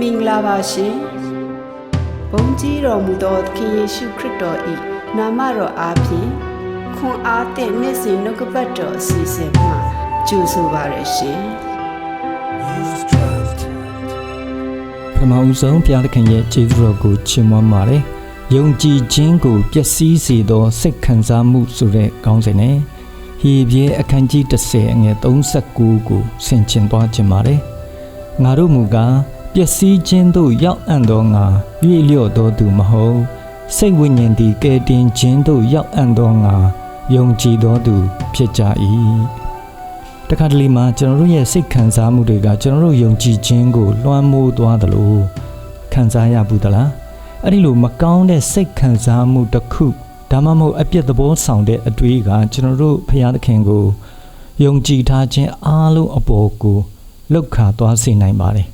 မင်္ဂလာပါရှင်ဘုန်းကြီးတော်မူသောသခင်ယေရှုခရစ်တော်၏နာမတော်အားဖြင့်ခွန်အားသည့်နေ့စဉ်နှုတ်ကပတ်တော်အစီအစဉ်မှာကြိုဆိုပါရရှင်ပထမဦးဆုံးဘုရားသခင်ရဲ့ကျေးဇူးတော်ကိုချီးမွမ်းပါတယ်။ယုံကြည်ခြင်းကိုပျက်စီးစေသောစိတ်ခံစားမှုဆိုတဲ့ခေါင်းစဉ်နဲ့ဟေဘရဲအခန်းကြီး30အငယ်39ကိုဆင်ခြင်သွားခြင်းပါတယ်။ငါတို့မူကား ပျက်စီးခြင်းသို့ရောက်အံ့သောငါရွေ့လျော့သောသူမဟုတ်စိတ်ဝိညာဉ်သည်ကယ်တင်ခြင်းသို့ရောက်အံ့သောငါယုံကြည်သောသူဖြစ်ကြ၏။တခါတလေမှာကျွန်တော်တို့ရဲ့စိတ်ခံစားမှုတွေကကျွန်တော်တို့ယုံကြည်ခြင်းကိုလွှမ်းမိုးသွားသလိုခံစားရဘူးသလားအဲ့ဒီလိုမကောင်းတဲ့စိတ်ခံစားမှုတစ်ခုဒါမှမဟုတ်အပြစ်သဘောဆောင်တဲ့အတွေးကကျွန်တော်တို့ဖခင်သခင်ကိုယုံကြည်ထားခြင်းအားလုံးအပေါ်ကိုလောက်ခါသွားစေနိုင်ပါတယ်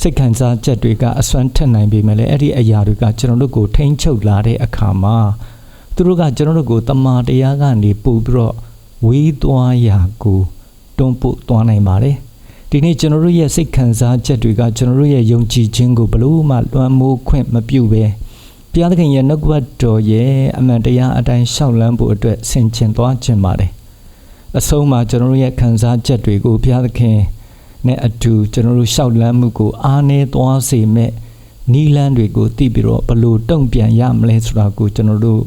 စိတ်ခံစားချက်တွေကအစွမ်းထက်နိုင်ပေမဲ့လည်းအဲ့ဒီအရာတွေကကျွန်တော်တို့ကိုထိန်းချုပ်လာတဲ့အခါမှာသူတို့ကကျွန်တော်တို့ကိုတမာတရားကနေပို့ပြီးတော့ဝေးသွားရာကိုတွန်းပို့သွားနိုင်ပါတယ်ဒီနေ့ကျွန်တော်တို့ရဲ့စိတ်ခံစားချက်တွေကကျွန်တော်တို့ရဲ့ယုံကြည်ခြင်းကိုဘလို့မှလွှမ်းမိုးခွင့်မပြုဘဲဘုရားသခင်ရဲ့နှုတ်ကပတ်တော်ရဲ့အမှန်တရားအတိုင်းရှောက်လန်းဖို့အတွက်ဆင်ခြင်သွားခြင်းပါတယ်အဆုံးမှာကျွန်တော်တို့ရဲ့ခံစားချက်တွေကိုဘုရားသခင် နဲ့အတူကျွန်တော်တို့ရှောက်လန်းမှုကိုအားနည်းသွားစေမဲ့နီလန်းတွေကိုသိပြီးတော့ဘလို့တုံ့ပြန်ရမလဲဆိုတာကိုကျွန်တော်တို့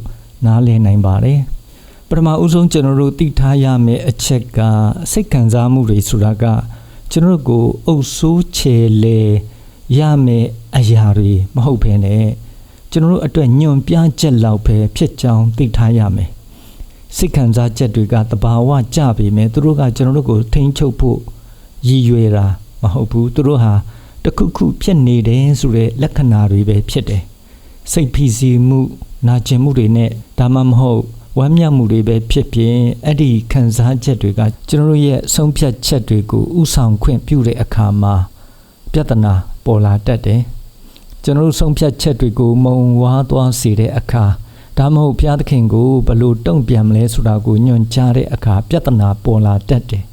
နားလည်နိုင်ပါတယ်ပထမဦးဆုံးကျွန်တော်တို့သိထားရမယ့်အချက်ကစိတ်ခံစားမှုတွေဆိုတာကကျွန်တော်တို့ကိုအုပ်ဆိုးချေလေရမယ့်အရာတွေမဟုတ်ဘဲနဲ့ကျွန်တော်တို့အတွက်ညွန်ပြချက်လောက်ပဲဖြစ်ကြောင်းသိထားရမယ်စိတ်ခံစားချက်တွေကတဘာဝကြပေမဲ့သူတို့ကကျွန်တော်တို့ကိုထိန်းချုပ်ဖို့ ရည်ရွယ်တာမဟုတ်ဘူးသူတို့ဟာတခုခုဖြစ်နေတယ်ဆိုတဲ့လက္ခဏာတွေပဲဖြစ်တယ်စိတ်ဖိစီးမှုနာကျင်မှုတွေနဲ့ဒါမှမဟုတ်ဝမ်းမြောက်မှုတွေပဲဖြစ်ဖြစ်အဲ့ဒီခံစားချက်တွေကကျွန်တော်တို့ရဲ့ဆုံးဖြတ်ချက်တွေကိုဥဆောင်ခွင့်ပြုတဲ့အခါမှာပြဿနာပေါ်လာတတ်တယ်ကျွန်တော်တို့ဆုံးဖြတ်ချက်တွေကိုမုံဝါးသွားစေတဲ့အခါဒါမှမဟုတ်ဘုရားသခင်ကိုဘယ်လိုတုံ့ပြန်မလဲဆိုတာကိုညွှန်ကြားတဲ့အခါပြဿနာပေါ်လာတတ်တယ်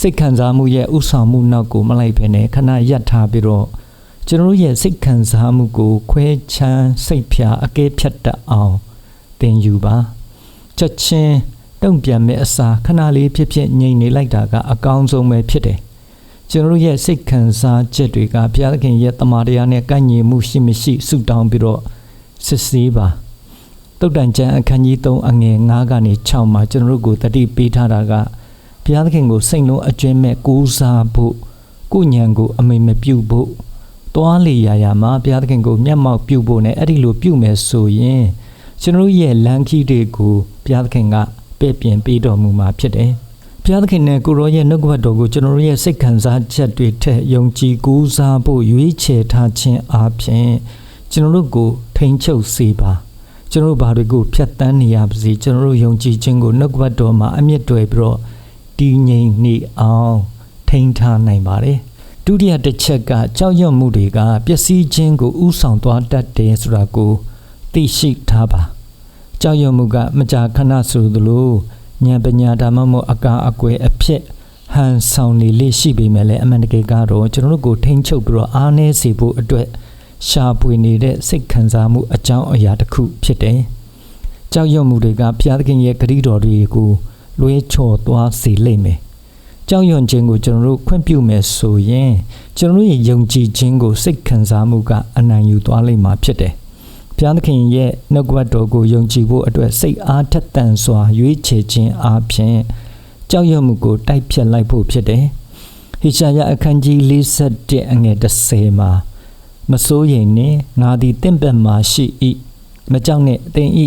စိတ်ခံစားမှုရဲ့ဥဆောင်မှုနောက်ကိုမလိုက်ဘဲနဲ့ခဏရပ်ထားပြီးတော့ကျွန်တော်တို့ရဲ့စိတ်ခံစားမှုကို ခွဲချမ်းစိတ်ဖြာအကဲဖြတ်တတ်အောင်သင်ယူပါချက်ချင်းတုံ့ပြန်မဲ့အစားခဏလေးဖြစ်ဖြစ်ငြိမ်နေလိုက်တာကအကောင်းဆုံးပဲဖြစ်တယ်ကျွန်တော်တို့ရဲ့စိတ်ခံစားချက်တွေကဘုရားသခင်ရဲ့တမန်တရားနဲ့ကန့်ညီမှုရှိမရှိဆုတောင်းပြီးတော့စစ်ဆေးပါတုတ်တန်ကျမ်းအခန်းကြီး3အငယ်9ကနေ6မှာကျွန်တော်တို့ကိုတတိပေးထားတာက ဘုရားသခင်ကိုစိတ်လုံးအကျွမ်းမဲ့ကိုးစားဖို့ကိုညံကိုအမိန်မပြုတ်ဖို့တွားလေရာရာမှာဘုရားသခင်ကိုမျက်မှောက်ပြုဖို့နဲ့အဲ့ဒီလိုပြုမယ်ဆိုရင်ကျွန်တော်ရဲ့လမ်းခီးတွေကိုဘုရားသခင်ကပဲ့ပြင်ပေးတော်မူမှာဖြစ်တယ်။ဘုရားသခင်နဲ့ကိုရောရဲ့နှုတ်ကပတ်တော်ကိုကျွန်တော်ရဲ့စိတ်ခံစားချက်တွေထက်ယုံကြည်ကိုးစားဖို့ရွေးချယ်ထားခြင်းအပြင်ကျွန်တော်တို့ကိုထိန်ချုပ်စေပါ။ကျွန်တော်တို့ဘာတွေကိုဖြတ်တန်းနေရပါစေကျွန်တော်တို့ယုံကြည်ခြင်းကိုနှုတ်ကပတ်တော်မှာအမြင့်တွယ်ပြီးတော့ တည်ငြိမ်နေအောင်ထိန်ထားနိုင်ပါတယ်။ဒုတိယတစ်ချက်ကကြောက်ရွံ့မှုတွေကပျက်စီးခြင်းကိုဥဆောင်သွားတတ်တယ်ဆိုတာကိုသိရှိထားပါကြောက်ရွံ့မှုကမကြာခဏဆိုသလိုဉာဏ်ပညာဓမ္မမို့အကာအကွယ်အဖြစ်ဟန်ဆောင်နေလိရှိပေမဲ့လည်းအမှန်တကယ်ကတော့ကျွန်တော်တို့ကိုထိန်းချုပ်ပြီးတော့အားနည်းစေဖို့အတွက်ရှာပွေနေတဲ့စိတ်ခံစားမှုအကြောင်းအရာတစ်ခုဖြစ်တယ်။ကြောက်ရွံ့မှုတွေကဘုရားသခင်ရဲ့ဂရုတော်တွေကို လွှဲချော်သွားစေလိမ့်မယ်။ကြောက်ရွံ့ခြင်းကိုကျွန်တော်တို့ခွင့်ပြုမယ်ဆိုရင်ကျွန်တော်တို့ရဲ့ယုံကြည်ခြင်းကိုစိတ်ခံစားမှုကအနံ့ယူသွားလိမ့်မှာဖြစ်တယ်။ဘုရားသခင်ရဲ့နှုတ်ကပတ်တော်ကိုယုံကြည်ဖို့အတွက်စိတ်အားထက်သန်စွာရွေးချယ်ခြင်းအပြင်ကြောက်ရွံ့မှုကိုတိုက်ဖြတ်လိုက်ဖို့ဖြစ်တယ်။ဟေရှာယအခန်းကြီး41အငယ်30မှာမစိုးရိမ်နဲ့ငါသည်တင့်ဘက်မှာရှိ၏မကြောက်နဲ့တင်၏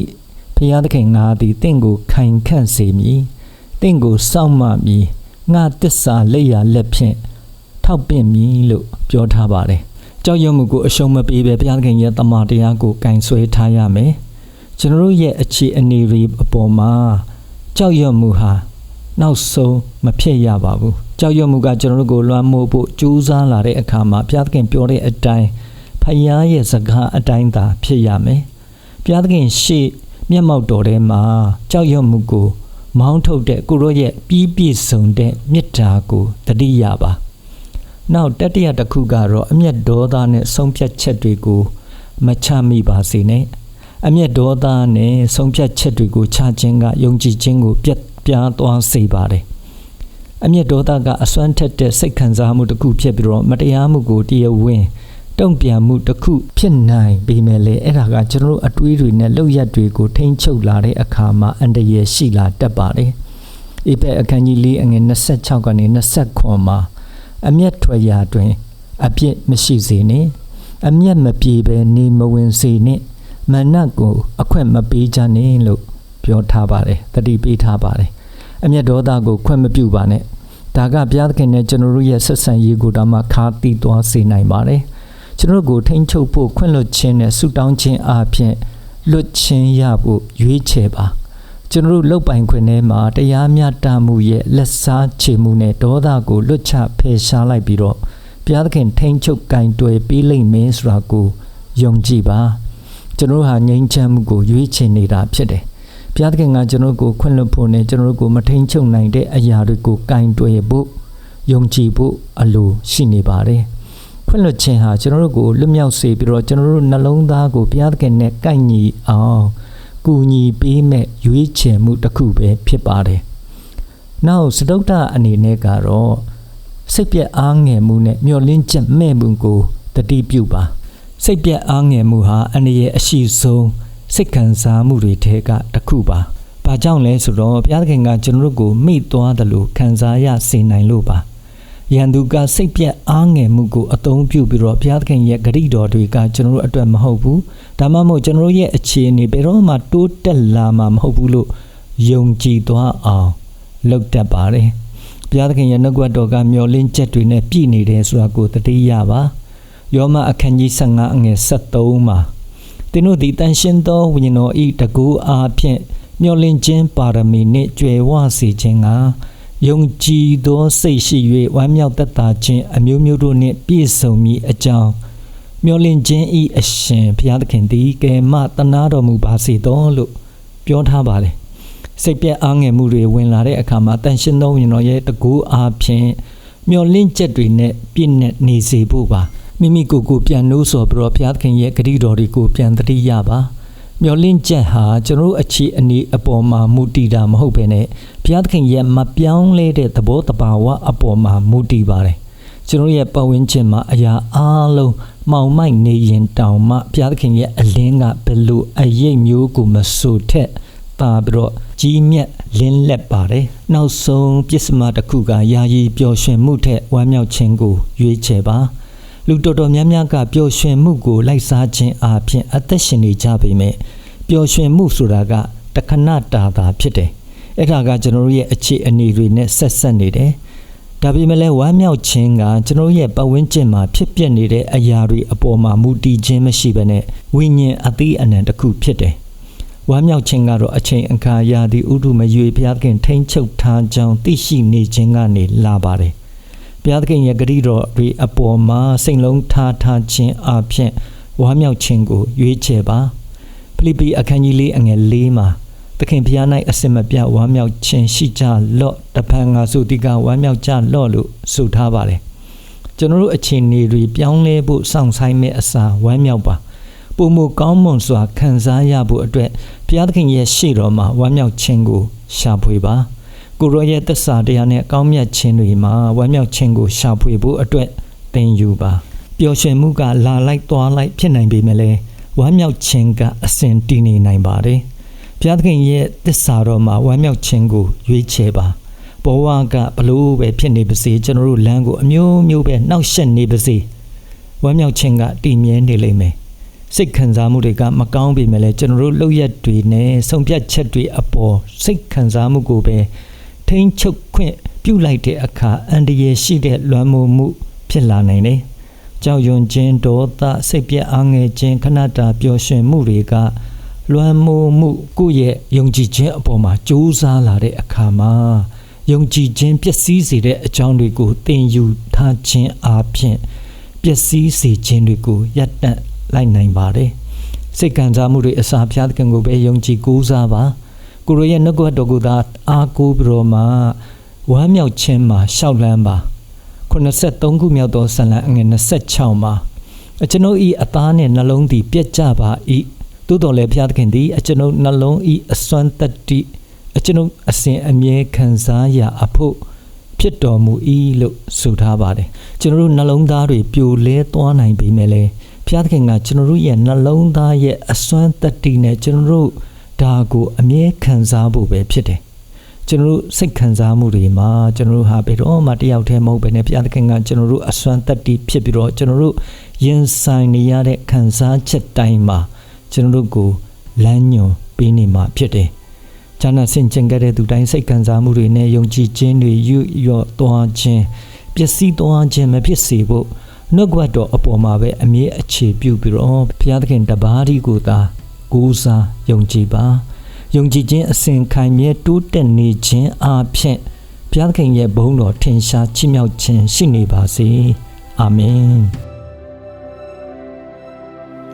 ဘုရားသခင်ငါသည်တင့်ကိုခိုင်ခန့်စေမည် တင့်ကိုစောင့်မမည်ငါတစ္ဆာလက်ရလက်ဖြင့်ထောက်ပင့်မည်လို့ပြောထားပါတယ်။ကြောက်ရွံ့မှုကိုအရှုံးမပေးဘဲဘုရားသခင်ရဲ့တမန်တရားကိုကင်ဆွဲထားရမယ်။ကျွန်တော်တို့ရဲ့အခြေအနေတွေအပေါ်မှာကြောက်ရွံ့မှုဟာနောက်ဆုံးမဖြစ်ရပါဘူး။ကြောက်ရွံ့မှုကကျွန်တော်တို့ကိုလွှမ်းမိုးဖို့ကြိုးစားလာတဲ့အခါမှာဘုရားသခင်ပြောတဲ့အတိုင်းဖခင်ရဲ့စကားအတိုင်းသာဖြစ်ရမယ်။ဘုရားသခင်ရှေ့မျက်မှောက်တော်ထဲမှာကြောက်ရွံ့မှုကို မောင်းထုတ်တဲ့ကိုရောရဲ့ပြီးပြည့်စုံတဲ့မေတ္တာကိုတတိယပါနောက်တတိယတစ်ခုကတော့အမျက်ဒေါသနဲ့ဆုံးဖြတ်ချက်တွေကိုမချမိပါစေနဲ့အမျက်ဒေါသနဲ့ဆုံးဖြတ်ချက်တွေကိုချခြင်းကယုံကြည်ခြင်းကိုပြတ်ပြားသွားစေပါတယ်အမျက်ဒေါသကအစွမ်းထက်တဲ့စိတ်ခံစားမှုတစ်ခုဖြစ်ပြီးတော့မတရားမှုကိုတရားဝင် တုံ့ပြန်မှုတစ်ခုဖြစ်နိုင်ပေမဲ့လေအဲ့ဒါကကျွန်တော်တို့အတွေးတွေနဲ့လောက်ရက်တွေကိုထိန်းချုပ်လာတဲ့အခါမှာအန္တရာယ်ရှိလာတတ်ပါတယ်။ဧပဲအခန်းကြီး၄အငယ်26ကနေ29မှာအမျက်ထွက်ရာတွင် အပြစ်မရှိစေနှင့်အမျက်မပြေဘဲနေမဝင်စေနှင့်မနတ်ကိုအခွင့်မပေးကြနှင့်လို့ပြောထားပါတယ်တတိပေးထားပါတယ်အမျက်ဒေါသကိုခွင့်မပြုပါနဲ့ဒါကဘုရားသခင်နဲ့ကျွန်တော်တို့ရဲ့ဆက်ဆံရေးကိုတော့မှခါတီးသွားစေနိုင်ပါတယ် ကျွန်တော်တို့ကိုထိန်းချုပ်ဖို့ခွင့်လွှတ်ခြင်းနဲ့ဆုတောင်းခြင်းအပြင်လွတ်ခြင်းရဖို့ရွေးချယ်ပါကျွန်တော်တို့လုတ်ပိုင်ခွင့်ထဲမှာတရားမျှတမှုရဲ့လက်စားချေမှုနဲ့ဒေါသကိုလွတ်ချဖယ်ရှားလိုက်ပြီးတော့ဘုရားသခင်ထိန်းချုပ်ကင်တွယ်ပေးလိမ့်မယ်ဆိုတာကိုယုံကြည်ပါကျွန်တော်ဟာငြိမ်းချမ်းမှုကိုရွေးချယ်နေတာဖြစ်တယ်ဘုရားသခင်ကကျွန်တော်ကိုခွင့်လွှတ်ဖို့နဲ့ကျွန်တော်ကိုမထိန်ချုပ်နိုင်တဲ့အရာတွေကိုကင်တွယ်ဖို့ယုံကြည်ဖို့အလိုရှိနေပါတယ်။ ခွင့်လွှတ်ခြင်းဟာကျွန်တော်တို့ကိုလွတ်မြောက်စေပြီးတော့ကျွန်တော်တို့နှလုံးသားကိုဘုရားသခင်နဲ့ကိုက်ညီအောင်ကူညီပေးမဲ့ရွေးချယ်မှုတစ်ခုပဲဖြစ်ပါတယ်။နောက်စတုတ္တအနေနဲ့ကတော့စိတ်ပြက်အားငယ်မှုနဲ့မျောလင်းချက်မဲ့မှုကိုတတိပြုပါစိတ်ပြက်အားငယ်မှုဟာအန္တရာယ်အရှိဆုံးစိတ်ခံစားမှုတွေထဲကတစ်ခုပါ။ဘာကြောင့်လဲဆိုတော့ဘုရားသခင်ကကျွန်တော်တို့ကိုမိသွားတယ်လို့ခံစားရစေနိုင်လို့ပါ။ ယန္တုကစိတ်ပြက်အားငယ်မှုကိုအသုံးပြုပြီးတော့ဘုရားသခင်ရဲ့ဂရိတော်တွေကကျွန်တော်တို့အတွက်မဟုတ်ဘူး။ဒါမှမဟုတ်ကျွန်တော်တို့ရဲ့အခြေအနေဘယ်တော့မှတိုးတက်လာမှာမဟုတ်ဘူးလို့ယုံကြည်သွားအောင်လုပ်တတ်ပါတယ်။ဘုရားသခင်ရဲ့နှုတ်ကပတ်တော်ကမျောလင်းချက်တွေနဲ့ပြည့်နေတယ်ဆိုတာကိုသတိရပါ။ယောမအခန်းကြီး15အငယ်73မှာသင်တို့သည်တန်ရှင်းသောဝိညာဉ်တော်ဤတကူအားဖြင့်မျောလင့်ခြင်းပါရမီနှင့်ကြွယ်ဝစေခြင်းက ယုံကြည်သောစိတ်ရှိ၍ဝမ်းမြောက်သက်သာခြင်းအမျိုးမျိုးတို့နှင့်ပြည့်စုံမည်အကြောင်းမျောလင့်ခြင်းဤအရှင်ဘုရားသခင်သည်ကယ်မတနာတော်မူပါစေသောလို့ပြောထားပါလေစိတ်ပြည့်အားငယ်မှုတွေဝင်လာတဲ့အခါမှာတန်ရှင်းသောဝိညာဉ်တော်ရဲ့တကူအားဖြင့်မျောလင့်ချက်တွေနဲ့ပြည့်နေစေဖို့ပါမိမိကိုယ်ကိုပြန်နှိုးဆော်ပြီးတော့ဘုရားသခင်ရဲ့ဂရုတော်တွေကိုပြန်သတိရပါ မျောလင့်ချက်ဟာကျွန်တော်အခြေအနေအပေါ်မှာမူတည်တာမဟုတ်ဘဲနဲ့ဘုရားသခင်ရဲ့မပြောင်းလဲတဲ့သဘောတဘာဝအပေါ်မှာမူတည်ပါတယ်ကျွန်တော်ရဲ့ပတ်ဝန်းကျင်မှာအရာအလုံးမောင်မိုက်နေရင်တောင်မှဘုရားသခင်ရဲ့အလင်းကဘယ်လိုအရေးမျိုးကိုမဆိုထက်ပါပြီးတော့ကြီးမြတ်လင်းလက်ပါတယ်နောက်ဆုံးပြစ်စမတစ်ခုကယာယီပျော်ရွှင်မှုထက်ဝမ်းမြောက်ခြင်းကိုရွေးချယ်ပါ လူတော်တော်များများကပျော်ရွှင်မှုကိုလိုက်စားခြင်းအပြင်အသက်ရှင်နေကြပေမဲ့ပျော်ရွှင်မှုဆိုတာကတခဏတာတာဖြစ်တယ်။အဲ့ဒါကကျွန်တော်တို့ရဲ့အခြေအနေတွေနဲ့ဆက်ဆက်နေတယ်။ဒါပေမဲ့လည်းဝမ်းမြောက်ခြင်းကကျွန်တော်ရဲ့ပတ်ဝန်းကျင်မှာဖြစ်ပျက်နေတဲ့အရာတွေအပေါ်မှာမူတည်ခြင်းမရှိဘဲနဲ့ဝိညာဉ်အသေးအနံတစ်ခုဖြစ်တယ်။ဝမ်းမြောက်ခြင်းကတော့အချိန်အခါရာသီဥတုမရွေဘုရားခင်ထိန်ချုပ်ထားကြောင်းသိရှိနေခြင်းကနေလာပါတယ် ဘုရားသခင်ရဲ့ဂရုတော်တွေအပေါ်မှာစိတ်လုံးထားထားခြင်းအပြင်ဝါမြောက်ခြင်းကိုရွေးချယ်ပါဖိလိပ္ပိအခန်းကြီးလေးအငယ်၄မှာသခင်ဘုရား၌အစင်မပြဝါမြောက်ခြင်းရှိကြလော့တဖန်ငါဆိုဒီကဝါမြောက်ကြလော့လို့ဆိုထားပါတယ်ကျွန်တော်တို့အခြေအနေတွေပြောင်းလဲဖို့စောင့်ဆိုင်မဲ့အစာဝမ်းမြောက်ပါပုံမကောင်းမွန်စွာခံစားရဖို့အတွက်ဘုရားသခင်ရဲ့ရှေ့တော်မှာဝမ်းမြောက်ခြင်းကိုရှာဖွေပါ ကိုရောရဲ့သစ္စာတရားနဲ့အကောင်းမြတ်ခြင်းတွေမှာဝမ်းမြောက်ခြင်းကိုရှာဖွေဖို့အတွက်သင်ယူပါပျော်ရွှင်မှုကလာလိုက်သွားလိုက်ဖြစ်နိုင်ပေမဲ့လည်းဝမ်းမြောက်ခြင်းကအစဉ်တည်နေနိုင်ပါတယ်ဘုရားသခင်ရဲ့သစ္စာတော်မှာဝမ်းမြောက်ခြင်းကိုရွေးချယ်ပါဘဝကဘလို့ပဲဖြစ်နေပါစေကျွန်တော်တို့လမ်းကိုအမျိုးမျိုးပဲနှောက်ယှက်နေပါစေဝမ်းမြောက်ခြင်းကတည်မြဲနေလိမ့်မယ်စိတ်ခံစားမှုတွေကမကောင်းပေမဲ့လည်းကျွန်တော်တို့လောက်ရက်တွေနဲ့ဆုံးဖြတ်ချက်တွေအပေါ်စိတ်ခံစားမှုကိုပဲ ထိန်းချုပ်ခွင့်ပြုလိုက်တဲ့အခါအန္တရာယ်ရှိတဲ့လွမ်းမိုးမှု ဖြစ်လာနိုင်တယ်။ကြောက်ရွံ့ခြင်းဒေါသစိတ်ပြည့်အားငယ်ခြင်းခဏတာပျော်ရွှင်မှုတွေကလွမ်းမိုးမှုကိုယ့်ရဲ့ယုံကြည်ခြင်းအပေါ်မှာကြိုးစားလာတဲ့အခါမှာယုံကြည်ခြင်းပျက်စီးစေတဲ့အကြောင်းတွေကိုသင်ယူထားခြင်းအပြင်ပျက်စီးစေခြင်းတွေကိုရပ်တန့်လိုက်နိုင်ပါတယ်။စိတ်ကံစားမှုတွေအစာဖျားတဲ့ကံကိုပဲယုံကြည်ကိုးစားပါ။ ကိုရိုရဲ့နှုတ်ကပတ်တော်ကိုသာအားကိုးပြီးတော့မှဝမ်းမြောက်ခြင်းမှာရှောက်လန်းပါ83ခုမြောက်သောဇာလံအငယ်26မှာအကျွန်ုပ်ဤအသားနှင့်နှလုံးသည်ပြက်ကြပါ၏သို့တော်လည်းဘုရားသခင်သည်အကျွန်ုပ်နှလုံးဤအစွမ်းတတ္တိအကျွန်ုပ်အစဉ်အမြဲခံစားရာအဖို့ဖြစ်တော်မူ၏လို့ဆိုထားပါတယ်ကျွန်တော်တို့နှလုံးသားတွေပြိုလဲသွားနိုင်ပေမဲ့လည်းဘုရားသခင်ကကျွန်တော်တို့ရဲ့နှလုံးသားရဲ့အစွမ်းတတ္တိနဲ့ကျွန်တော်တို့ ဒါကိုအမြဲခံစားဖို့ပဲဖြစ်တယ်ကျွန်တော်တို့စိတ်ခံစားမှုတွေမှာကျွန်တော်တို့ဟာဘယ်တော့မှတယောက်တည်းမဟုတ်ဘဲနဲ့ဘုရားသခင်ကကျွန်တော်တို့အစွမ်းတက်တီဖြစ်ပြီးတော့ကျွန်တော်တို့ရင်ဆိုင်နေရတဲ့ခံစားချက်တိုင်းမှာကျွန်တော်တို့ကိုလမ်းညွန်ပေးနေမှာဖြစ်တယ်။ဈာနာဆင်ကျင်ခဲ့တဲ့သူတိုင်းစိတ်ခံစားမှုတွေနဲ့ယုံကြည်ခြင်းတွေယူရော့သွားခြင်းပျက်စီးသွားခြင်းမဖြစ်စေဖို့နှုတ်ကပတ်တော်အပေါ်မှာပဲအမြဲအခြေပြုပြီးတော့ဘုရားသခင်တပါးဒီကိုသာ ကိုးစားယုံကြည်ပါယုံကြည်ခြင်းအစဉ်ခိုင်မြဲတိုးတက်နေခြင်းအပြင်ဘုရားသခင်ရဲ့ဘုန်းတော်ထင်ရှားချီးမြှောက်ခြင်းရှိနေပါစေအာမင်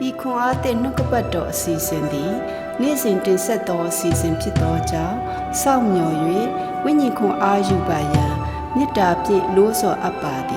ဤခွန်အားသည့်နှုတ်ကပတ်တော်အစီအစဉ်သည်နေ့စဉ်တင်ဆက်သောအစီအစဉ်ဖြစ်သောကြောင့်စောင့်မျှော်၍ဝိညာဉ်ခွန်အားယူပါရန်မေတ္တာဖြင့်လို့ဆော်အပ်ပါသည်